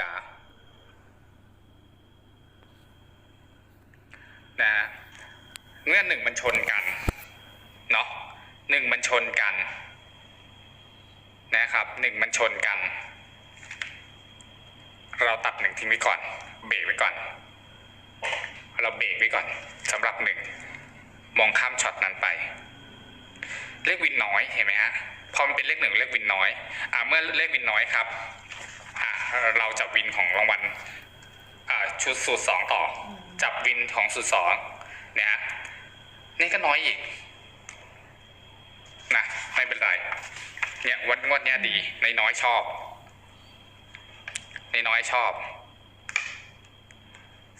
จ๋านะฮะเงื่อนหนึ่งมันชนกันเนาะหนึ่งมันชนกัน นะครับหนึ่งมันชนกัน เราตัดหนึ่งทิ้งไว้ก่อน เบรกไว้ก่อน เราเบรกไว้ก่อนสำหรับหนึ่งมองข้ามช็อตนั้นไป เลขวินน้อยเห็นไหมฮะพอมันเป็นเลขหนึ่งเลขวินน้อย อ่าเมื่อเลขวินน้อยครับ เราจับวินของรางวัลชุดสูตรสองต่อ จับวินของสูตรสองเนี่ยฮะนี่ก็น้อยอีกนะไม่เป็นไรเนี่ยวันงวดเนี้ยดีในน้อยชอบ ในน้อยชอบ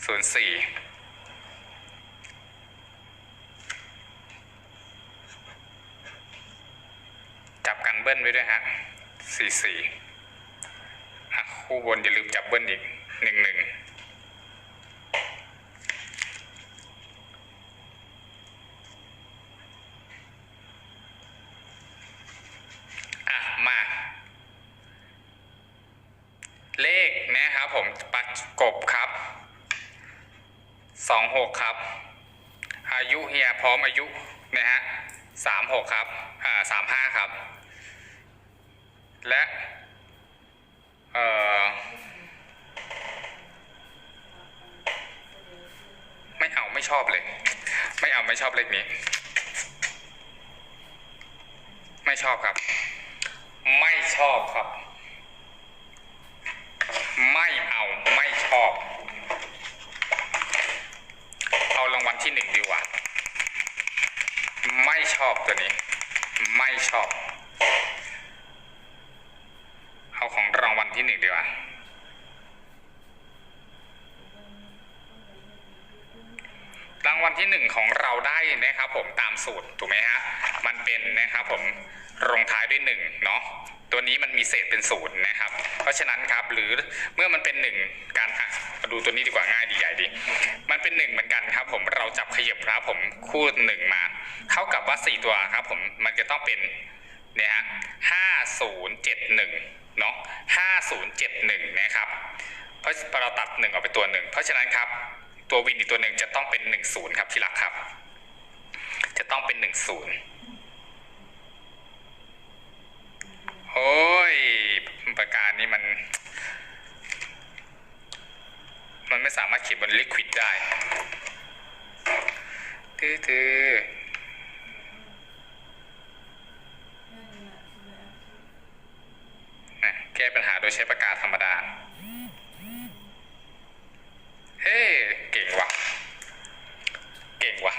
ศูนย์สี่จับกันเบิ้ลไว้ด้วยฮะสี่สี่ คู่บนอย่าลืมจับเบิ้ลอีกหนึ่งหนึ่งอะมาเลขนะครับผมประกบครับสองหกครับ อายุเฮียพร้อมอายุนะฮะสามหกครับอ่าสามห้าครับ และ เอ่อไม่เอาไม่ชอบเลย ไม่เอาไม่ชอบเลขนี้ ไม่ชอบครับ ไม่ชอบครับ ไม่เอาไม่ชอบ เอารางวัลที่หนึ่งดีกว่า ไม่ชอบตัวนี้ ไม่ชอบ ของรางวัลที่หนึ่งดีกว่า รางวัลที่หนึ่งของเราได้นะครับ ผมตามสูตรถูกไหมฮะ มันเป็นนะครับผมลงท้ายด้วยหนึ่งเนาะตัวนี้มันมีเศษเป็นศูนย์นะครับ เพราะฉะนั้นครับหรือเมื่อมันเป็นหนึ่งการอะมาดูตัวนี้ดีกว่าง่ายดีใหญ่ดี มันเป็นหนึ่งเหมือนกันครับ ผมเราจับขยับครับผมคู่หนึ่งมาเท่ากับว่าสี่ตัวครับ ผมมันจะต้องเป็นเนี่ยฮะห้าศูนย์เจ็ดหนึ่ง เนาะห้าศูนะครับ เพราะเราตัดหนึ่งออกไปตัวหนึ่ง เพราะฉะนั้นครับ ตัววินอีกตัวหนึ่งจะต้องเป็นหนึ่งศูนย์ครับที่รักครับ จะต้องเป็นหนึ่งศูนย์โอ้ย ประการนี้มัน มันไม่สามารถเขียนบนลิควิดได้ทือทือนะแก้ปัญหาโดยใช้ปากกาธรรมดา เฮ้เก่งว่ะ เก่งว่ะ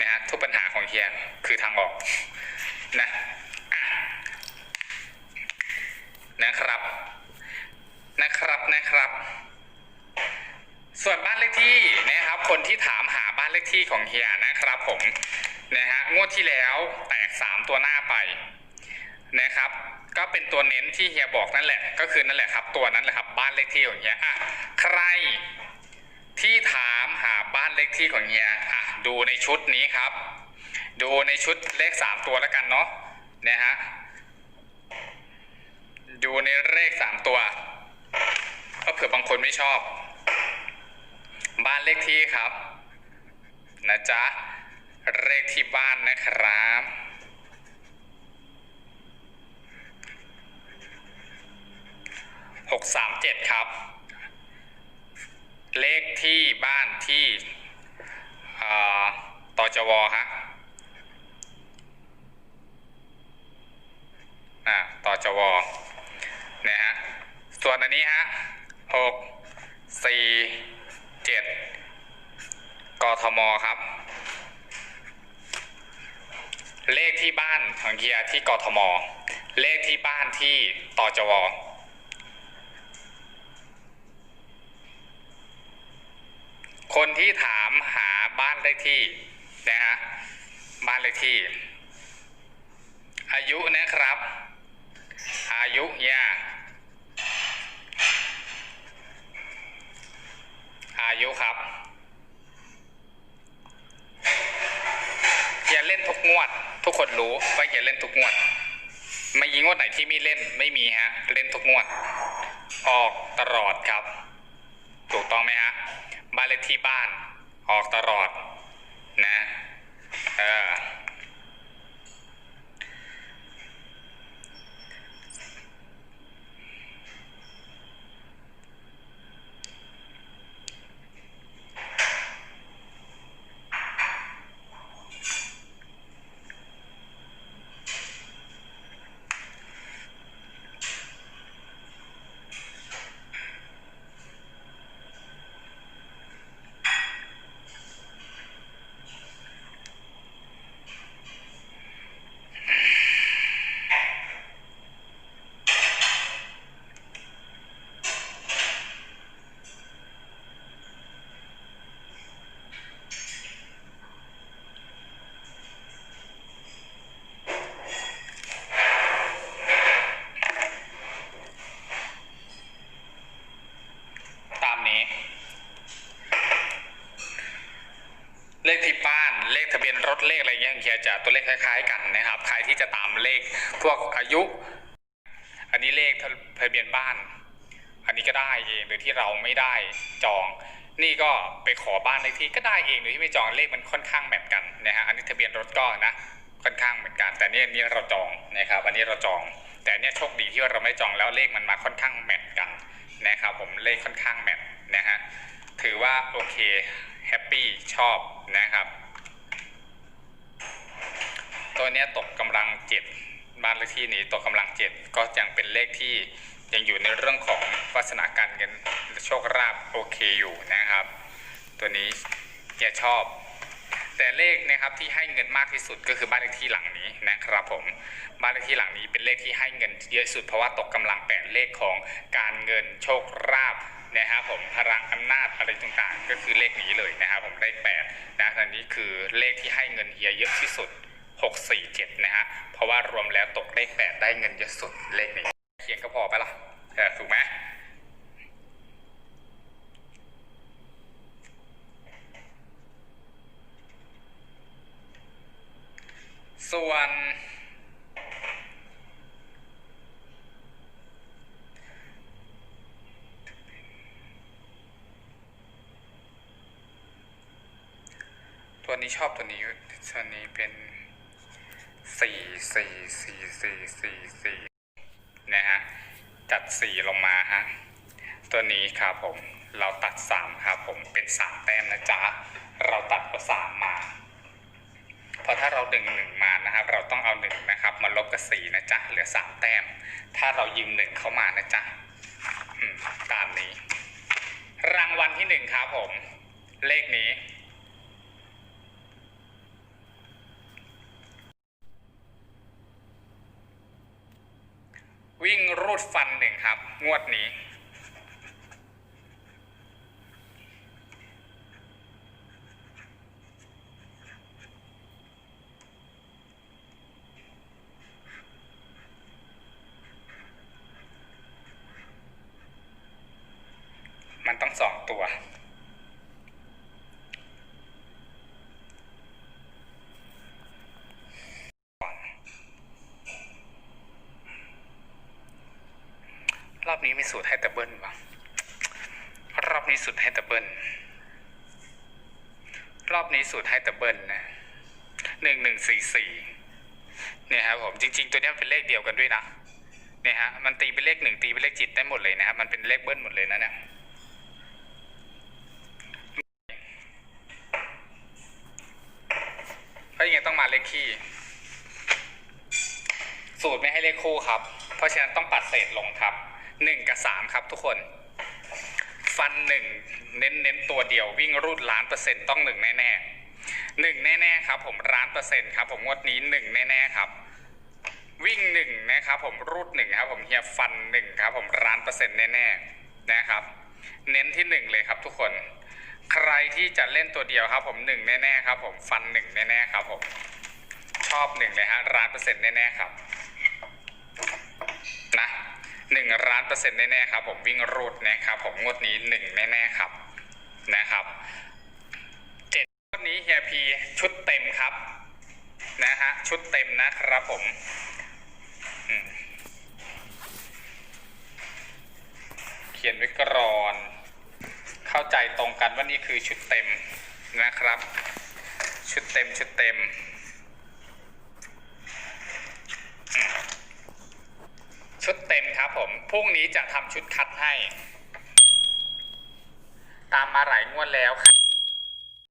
นะฮะทุกปัญหาของเฮียคือทางออกนะอะนะครับ นะครับนะครับ ส่วนบ้านเลขที่นะครับ คนที่ถามหาบ้านเลขที่ของเฮียนะครับผมนะฮะงวดที่แล้วแตกสามตัวหน้าไปนะครับ ก็เป็นตัวเน้นที่เฮียบอกนั่นแหละ ก็คือนั่นแหละครับ ตัวนั้นแหละครับ บ้านเลขที่ของเฮียอะใครที่ถามหาบ้านเลขที่ของเฮียอะดูในชุดนี้ครับ ดูในชุดเลขสามตัวแล้วกันเนาะนะฮะดูในเลขสามตัวก็เผื่อบางคนไม่ชอบ บ้านเลขที่ครับ นะจ๊ะเลขที่บ้านนะครับ กสามเจ็ดครับ เลขที่บ้านที่เอ่อตจวฮะอ่าตจวนะฮะ ส่วนอันนี้ฮะหกสี่เจ็ดกทมครับ เลขที่บ้านของเฮียที่กทม เลขที่บ้านที่ตจว คนที่ถามหาบ้านเลขที่นะฮะบ้านเลขที่ อายุนะครับ อายุยาอายุครับเฮียเล่นทุกงวด ทุกคนรู้ว่าเฮียเล่นทุกงวด ไม่ยิงงวดไหนที่ไม่เล่นไม่มีฮะ เล่นทุกงวด ออกตลอดครับ ถูกต้องไหมฮะ บ้านเลขที่บ้านออกตลอดนะ เออ ตามนี้ เลขที่บ้านเลขทะเบียนรถเลขอะไรเงี้ยเฮียจะตัวเลขคล้าย ๆ กันนะครับ ใครที่จะตามเลขพวกอายุ อันนี้เลขทะเบียนบ้าน อันนี้ก็ได้เองโดยที่เราไม่ได้จอง นี่ก็ไปขอบ้านเลขที่ก็ได้เองโดยที่ไม่จองเลขมันค่อนข้างแมทกันนะฮะอันนี้ทะเบียนรถก็นะค่อนข้างเหมือนกัน แต่เนี่ยอันนี่เราจองนะครับ อันนี้เราจอง แต่เนี่ยโชคดีที่ว่าเราไม่จองแล้วเลขมันมาค่อนข้างแมทกันนะครับผมเลขค่อนข้างแมทนะฮะถือว่าโอเค แฮปปี้ชอบนะครับ ตัวนี้ตกกำลังเจ็ดบ้านเลขที่นี้ตกกำลังเจ็ดก็ยังเป็นเลขที่ยังอยู่ในเรื่องของลักษณะการเงินโชคลาภโอเคอยู่นะครับ ตัวนี้แกชอบ แต่เลขนะครับที่ให้เงินมากที่สุดก็คือบ้านเลขที่หลังนี้นะครับผมบ้านเลขที่หลังนี้เป็นเลขที่ให้เงินเยอะสุดเพราะว่าตกกำลังแปดเลขของการเงินโชคลาภ นะครับผมพลังอำนาจอะไรต่างๆ ก็คือเลขนี้เลยนะครับผมเลขแปดนะอันนี้คือเลขที่ให้เงินเฮียเยอะที่สุด 647 นะฮะเพราะว่ารวมแล้วตกเลข8ได้เงินเยอะสุดเลขนี้เขียนก็พอไปละเออถูกไหมส่วน วนี้ชอบตัวนี้ตัวนี้เป็นสี่สี่สี่สี่สี่สี่นะฮะจัดสี่ลงมาฮะตัวนี้ครับผมเราตัดสามครับผมเป็นสามแต้มนะจ๊ะเราตัดเอาสามมาเพราะถ้าเราดึงหนึ่งมานะครับ เราต้องเอาหนึ่งนะครับ มาลบกับสี่นะจ๊ะเหลือสามแต้ม ถ้าเรายืมหนึ่งเข้ามานะจ๊ะตามนี้ รางวัลที่หนึ่งครับผม เลขนี้ วิ่งรู ดฟันหนึ่งครับ งวดนี้ มันต้องสองตัว รอบนี้มีสูตรให้แต่เบิ้ลวะรอบนี้สูตรให้แต่เบิ้ลรอบนี้สูตรให้แต่เบิ้ลนะหนึ่งหนึ่งสี่สี่เนี่ยครับผมจริง ๆ ตัวนี้เป็นเลขเดียวกันด้วยนะเนี่ยฮะมันตีเป็นเลขหนึ่งตีเป็นเลขจิตได้หมดเลยนะครับมันเป็นเลขเบิ้ลหมดเลยนะเนี่ยเพราะยังไงต้องมาเลขคี่ สูตรไม่ให้เลขคู่ครับ เพราะฉะนั้นต้องปัดเศษลงครับ หนึ่งกับสามครับทุกคน ฟันหนึ่งเน้นเน้นตัวเดียววิ่งรูดล้านเปอร์เซ็นต์ต้องหนึ่งแน่ๆหนึ่งแน่ๆครับ ผมล้านเปอร์เซ็นต์ครับ ผมงวดนี้หนึ่งแน่ๆครับ วิ่งหนึ่งนะครับผมรูดหนึ่งครับผมเฮียฟันหนึ่งครับ ผมล้านเปอร์เซ็นต์แน่ๆนะครับ เน้นที่หนึ่งเลยครับทุกคน ใครที่จะเล่นตัวเดียวครับ ผมหนึ่งแน่ๆครับ ผมฟันหนึ่งแน่ๆครับ ผมชอบหนึ่งเลยฮะล้านเปอร์เซ็นต์แน่ๆครับ 1ร้านเปอร์เซ็นต์แน่ๆครับผมวิ่งรูดนะครับผมงวดนี้ 1 แน่ๆครับนะครับเจ็ดงวดนี้เฮียพีชุดเต็มครับนะฮะชุดเต็มนะครับผมเขียนวิกรอนเข้าใจตรงกันว่านี่คือชุดเต็มนะครับ ชุดเต็มชุดเต็ม ชุดเต็มครับผม พรุ่งนี้จะทำชุดคัดให้ ตามมาหลายงวดแล้วครับ